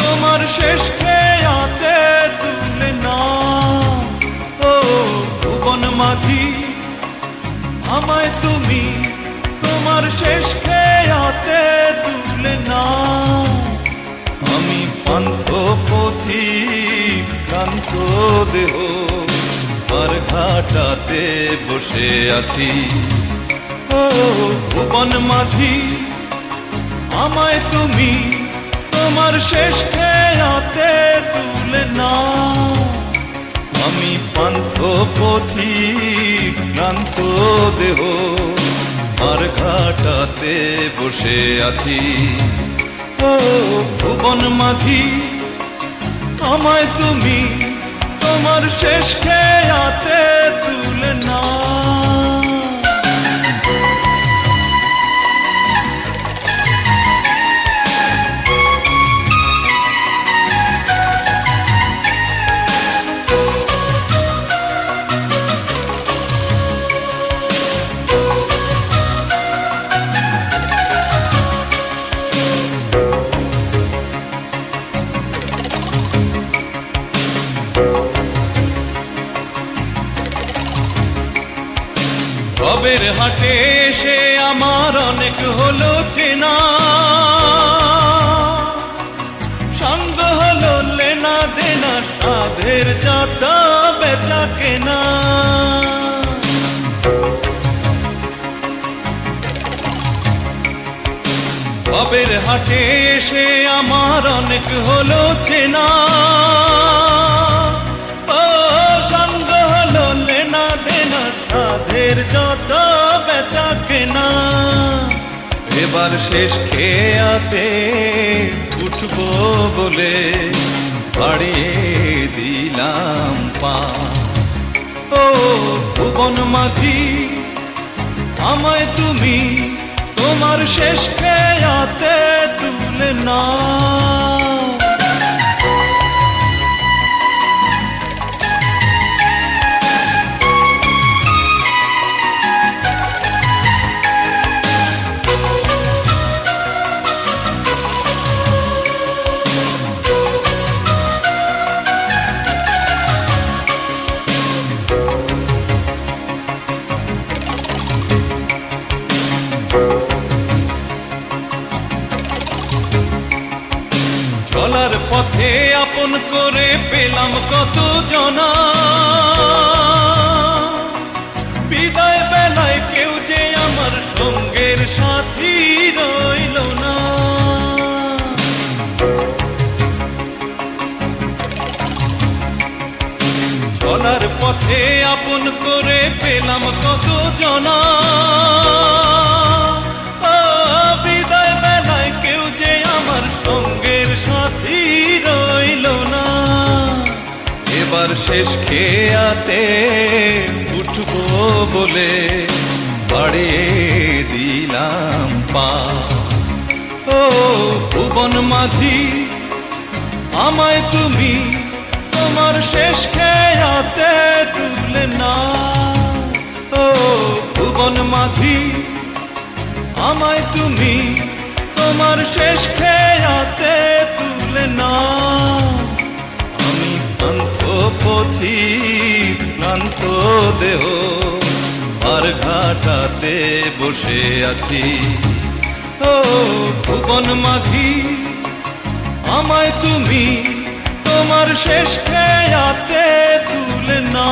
তোমার শেষ খেয়াতে তুলে না। ও ভুবন মাঝি, আমায় তুমি তোমার শেষ খেয়াতে তুলে না আমি পান্থ পথি, ক্লান্ত দেহ আর ঘাটাতে বসে আছি। ও ভুবন মাঝি, আমায় তুমি তোমার শেষ খেয়াতে তুলে না আমি পান্থ পথি ক্লান্ত দেহ, আর ঘাটাতে বসে আছি। ও ভুবন মাঝি, আমায় তুমি তোমার শেষ খেয়াতে তুলে না রবের হাটে এসে আমার অনেক হলো চেনা। সঙ্গ হলো লেনা দেনা সাধের যাতা বেচা কেনা। রবের হাটে এসে আমার অনেক হলো চেনা। এবার শেষ খেয়াতে উঠবো বলে বাড়িয়ে দিলাম পা। ও ভুবন মাঝি, আমায় তুমি তোমার শেষ খেয়াতে তুলে না চলার পথে আপন করে পেলাম কত জনা বিদায় বেলায় কেউ যে আমার সঙ্গের সাথী রইল না। চলার পথে আপন করে পেলাম কত জনা এবার শেষ খেয়াতে উঠবো বলে বাড়িয়ে দিলাম পা। ও ভুবন মাঝি, আমায় তুমি তোমার শেষ খেয়াতে তুলে না। ও ভুবন মাঝি, আমায় তুমি তোমার শেষ খেয়াতে তুলে না। আমি পথি ক্লান্ত দেহ, আর ঘাটাতে বসে আছি। ও ভুবন মাঝি, আমায় তুমি তোমার শেষ খেয়াতে তুলে না